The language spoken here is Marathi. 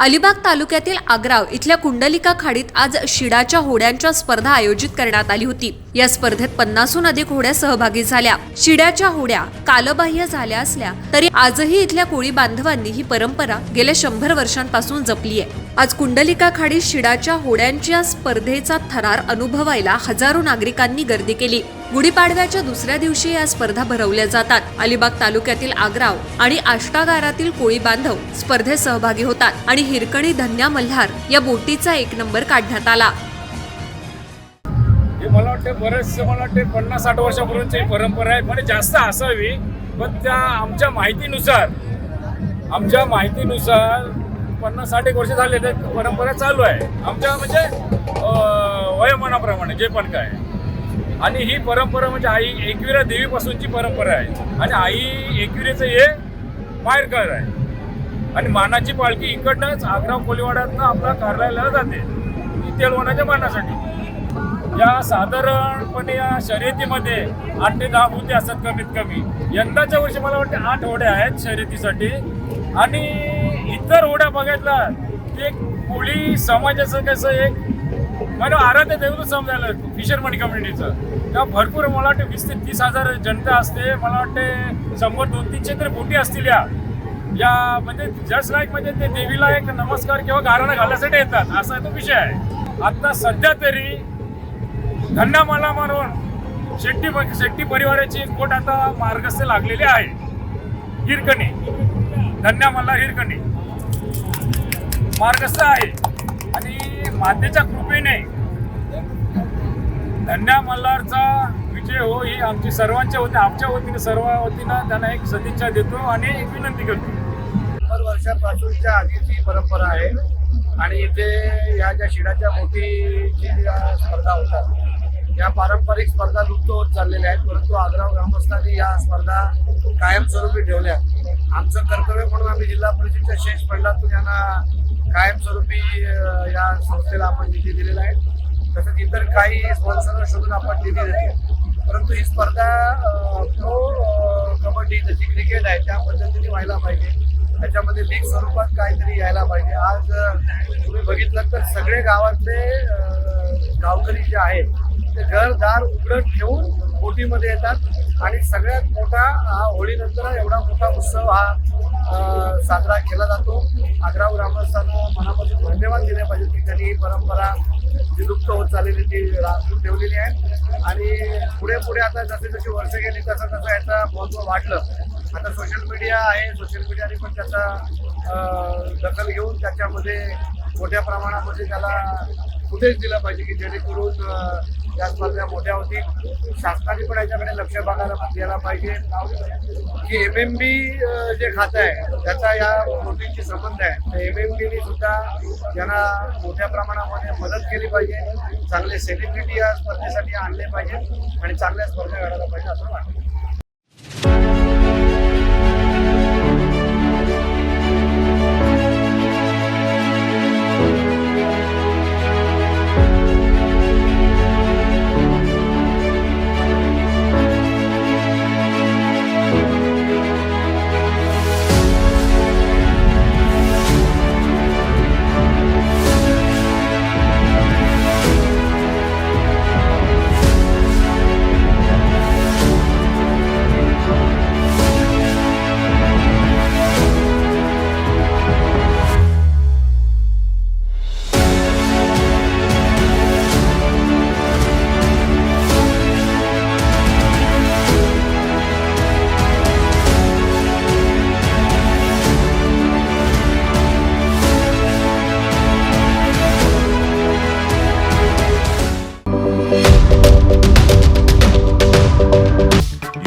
अलिबाग तालुक्यातील आग्राव इथल्या कुंडलिका खाडीत आज शिडाच्या होड्यांच्या स्पर्धा आयोजित करण्यात आली होती. या स्पर्धेत पन्नासहून अधिक होड्या सहभागी झाल्या. शिड्याच्या होड्या कालबाह्य झाल्या असल्या तरी आजही इथल्या कोळी बांधवांनी ही परंपरा गेल्या शंभर वर्षांपासून जपली आहे आज कुंडलिका खाडी शिडाच्या होड्यांच्या स्पर्धेचा थरार अनुभवायला हजारो नागरिकांनी गर्दी केली. गुढीपाडव्याच्या दुसऱ्या दिवशी या स्पर्धा भरवल्या जातात. अलिबाग तालुक्यातील आग्राव आणि आष्टागारातील कोळी बांधव स्पर्धेत सहभागी होतात आणि हिरकणी धन्या मल्हार या बोटीचा एक नंबर काढण्यात आला. हे मला वाटते बरेचसे मला वाटते पन्नास साठ वर्षापूर्वीची परंपरा आहे म्हणजे जास्त असावी. पण त्या आमच्या माहितीनुसार आमच्या माहितीनुसार पन्नास साठ एक वर्ष झाले ते परंपरा चालू आहे. आमच्या म्हणजे अं, वयोमानाप्रमाणे जे पण काय. आणि ही परंपरा म्हणजे आई एकविरा देवीपासूनची परंपरा आहे. आणि आई एकविरेचं हे माहेरघर आहे. आणि मानाची पालखी इकडनंच आग्रा कोलीवाड्यातनं आपल्या कार्यालयाला जाते. ती तेलवणाच्या मानासाठी. या साधारणपणे या शर्यतीमध्ये आठ ते दहा होते असतात कमीत कमी. यंदाच्या वर्षी मला वाटते आठ होड्या आहेत शर्यतीसाठी. आणि इतर होड्या बघितला ते कोळी समाजाचं कसं एक मला आराध्य दैवत समजायला फिशरमन कम्युनिटीचं तेव्हा भरपूर मला वाटते वीस ते तीस हजार जनता असते. मला वाटते शंभर दोन तीनशे तरी बोटी असतील या. या म्हणजे जस्ट लाईक म्हणजे ते देवीला एक नमस्कार किंवा गाराणा घालण्यासाठी येतात. असा तो विषय आहे. आता सध्या तरी धन्ना मला मारून शेट्टी शेट्टी परिवाराची कोट आता मार्गस्थ लागलेली आहे. हिरकणी. धन्या मला हिरकणी. मार्गस्थ आहे. आणि मातेच्या कृपेने धन्या मल्हारचा विजय हो ही आमची सर्वांच्या वतीने आमच्या वतीने सर्व वतीनं त्यांना एक सदिच्छा देतो आणि एक विनंती करतो. शंभर वर्षापासूनच्या आधीची परंपरा आहे आणि इथे या ज्या शिडाच्या मोठीची ज्या स्पर्धा होतात या पारंपरिक स्पर्धा लुप्त होत चाललेल्या आहेत परंतु आग्राव ग्रामस्थांनी या स्पर्धा कायमस्वरूपी ठेवल्या. आमचं कर्तव्य म्हणून आम्ही जिल्हा परिषदेच्या शेष फंडातून यांना कायमस्वरूपी या संस्थेला आपण निधी दिलेला आहे. तसंच इतर काही स्पॉन्सर शोधून आपण निधी देतो. परंतु ही स्पर्धा प्रो कबड्डी जशी क्रिकेट आहे त्या पद्धतीने व्हायला पाहिजे. त्याच्यामध्ये लीग स्वरूपात काहीतरी यायला पाहिजे. आज तुम्ही बघितलं तर सगळे गावातले गावकरी जे आहेत ते घरदार उघडत ठेवून होळीमध्ये येतात. आणि सगळ्यात मोठा हा होळीनंतर एवढा मोठा उत्सव हा साजरा केला जातो. आग्रा ग्रामस्थांना मनापासून धन्यवाद दिले पाहिजे की त्यांनी ही परंपरा विलुप्त होत चाललेली ती राखून ठेवलेली आहे. आणि पुढे पुढे आता जसे जशी वर्ष गेली तसं तसं याचं महत्त्व वाढलं. आता सोशल मीडिया आहे. सोशल मीडियाने पण त्याचा दखल घेऊन त्याच्यामध्ये मोठ्या प्रमाणामध्ये त्याला फुटेज दिलं पाहिजे की जेणेकरून या स्पर्धा मोठ्या होतील शासनाने पण याच्याकडे लक्ष बघायला द्यायला पाहिजे. की एम एम बी जे खातं आहे त्याचा या गोष्टींशी संबंध आहे. तर एम एम बीने सुद्धा यांना मोठ्या प्रमाणामध्ये मदत केली पाहिजे चांगले सेलिब्रिटी या स्पर्धेसाठी आणले पाहिजे आणि चांगल्या स्पर्धा घडायला पाहिजे असं वाटतं.